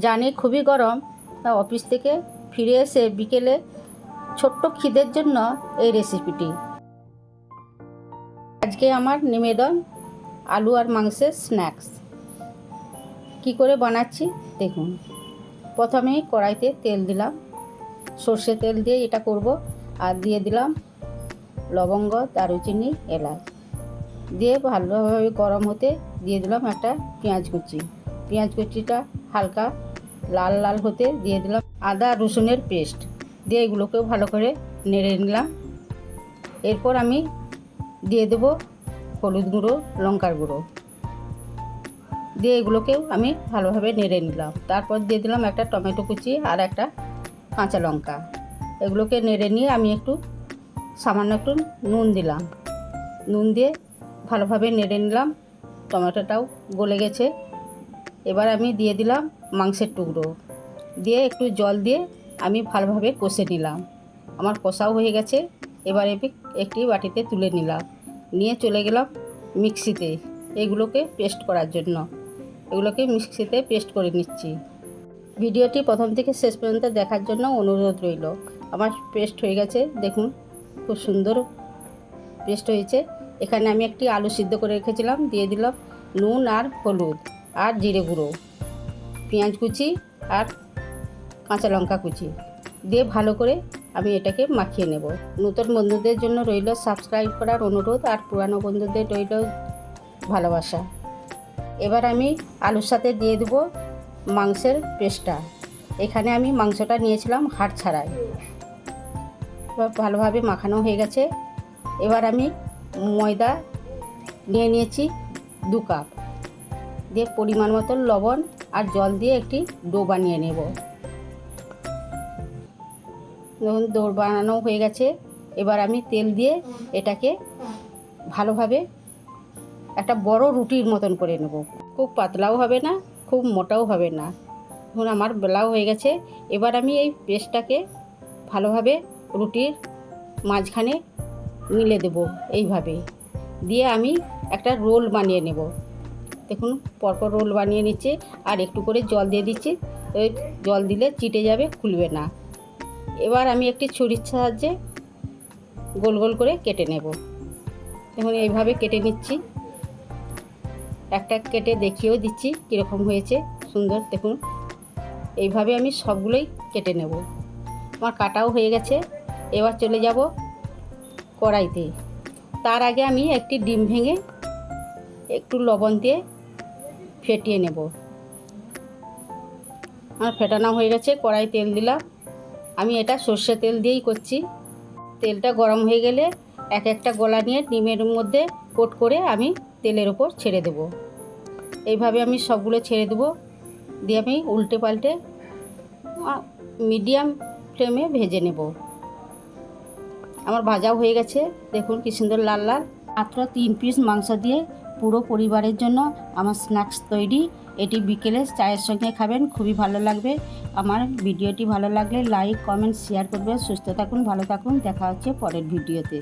জানি খুবই গরম অফিস থেকে ফিরে এসে বিকেলে ছোট্ট খিদের জন্য এই রেসিপিটি আজকে আমার নিবেদন আলু আর মাংসের স্ন্যাক্স কি করে বানাচ্ছি? দেখুন। প্রথমে কড়াইতে তেল দিলাম। সর্ষে তেল দিয়ে এটা করব। আর দিয়ে দিলাম লবঙ্গ, দারুচিনি, এলাচ। দিয়ে ভালোভাবে গরম হতে দিয়ে দিলাম একটা পেঁয়াজ কুচি। পেঁয়াজ কুচিটা হালকা, লাল লাল হতে দিয়ে দিলাম আদা, রসুনের পেস্ট। দিয়ে এগুলোকেও ভালো করে নেড়ে নিলাম। এরপর আমি দিয়ে দেব হলুদ গুঁড়ো, লঙ্কার গুঁড়ো। দিয়ে এগুলোকেও আমি ভালোভাবে নেড়ে নিলাম। তারপর দিয়ে দিলাম একটা টমেটো কুচি আর একটা কাঁচা লঙ্কা। এগুলোকে নেড়ে নিয়ে আমি একটু, সামান্য একটু নুন দিলাম। নুন দিয়ে ভালোভাবে নেড়ে নিলাম। টমেটোটাও গলে গেছে। এবার আমি দিয়ে দিলাম মাংসের টুকরো। দিয়ে একটু জল দিয়ে আমি ভালোভাবে কষে নিলাম। আমার কষাও হয়ে গেছে। এবার একটি বাটিতে তুলে নিলাম। নিয়ে চলে গেলাম মিক্সিতে এগুলোকে পেস্ট করার জন্য। এগুলোকে মিক্সিতে পেস্ট করে নিচ্ছি। ভিডিওটি প্রথম থেকে শেষ পর্যন্ত দেখার জন্য অনুরোধ রইল। আমার পেস্ট হয়ে গেছে। দেখুন, খুব সুন্দর পেস্ট হয়েছে। এখানে আমি একটি আলু সিদ্ধ করে রেখেছিলাম। দিয়ে দিলাম নুন আর হলুদ। আর জিরে গুঁড়ো, পেঁয়াজ কুচি আর কাঁচা লঙ্কা কুচি। দিয়ে ভালো করে আমি এটাকে মাখিয়ে নেব। নতুন বন্ধুদের জন্য রইল সাবস্ক্রাইব করার অনুরোধ আর পুরানো বন্ধুদের রইল ভালোবাসা। এবার আমি আলুর সাথে দিয়ে দেব মাংসের পেস্টটা। এখানে আমি মাংসটা নিয়েছিলাম হাড় ছাড়াই। এবার ভালোভাবে মাখানো হয়ে গেছে। এবার আমি ময়দা নিয়ে নিয়েছি দু কাপ। দিয়ে পরিমাণ মতো লবণ আর জল দিয়ে একটি ডো বানিয়ে নেব। যখন দৌড় বানানো হয়ে গেছে। এবার আমি তেল দিয়ে এটাকে ভালোভাবে একটা বড় রুটির মতন করে নেব। খুব পাতলাও হবে না, খুব মোটাও হবে না। এখন আমার বেলাও হয়ে গেছে। এবার আমি এই পেস্টটাকে ভালোভাবে রুটির মাঝখানে মিলে দেব এইভাবে। দিয়ে আমি একটা রোল বানিয়ে নেব। দেখুন, পরপর রোল বানিয়ে নিচ্ছে আর একটু করে জল দিয়ে দিচ্ছি। ওই জল দিলে চিটে যাবে, খুলবে না। এবার আমি একটি ছুরির সাহায্যে গোল গোল করে কেটে নেব। দেখুন, এইভাবে কেটে নিচ্ছি। একটা কেটে দেখিয়েও দিচ্ছি কীরকম হয়েছে, সুন্দর। দেখুন, এইভাবে আমি সবগুলোই কেটে নেব। আমার কাটাও হয়ে গেছে। এবার চলে যাব কড়াইতে। তার আগে আমি একটি ডিম ভেঙে একটু লবণ দিয়ে ফেটিয়ে নেব। আমার ফেটানো হয়ে গেছে, কড়াই তেল দিলাম। আমি এটা সর্ষে তেল দিয়েই করছি। তেলটা গরম হয়ে গেলে এক একটা গলা নিয়ে ডিমের মধ্যে কোট করে আমি তেলের ওপর ছেড়ে দেব। এইভাবে আমি সবগুলো ছেড়ে দেবো। দিয়ে আমি উল্টে পাল্টে মিডিয়াম ফ্লেমে ভেজে নেব। আমার ভাজাও হয়ে গেছে। দেখুন কি সুন্দর লাল লাল। মাত্র তিন পিস মাংস দিয়ে পুরো পরিবারের জন্য আমার স্ন্যাক্স তৈরি। এটি বিকেলে চায়ের সঙ্গে খাবেন, খুবই ভালো লাগবে। আমার ভিডিওটি ভালো লাগলে লাইক কমেন্ট শেয়ার করবে। সুস্থ থাকুন, ভালো থাকুন। দেখা হচ্ছে পরের ভিডিওতে।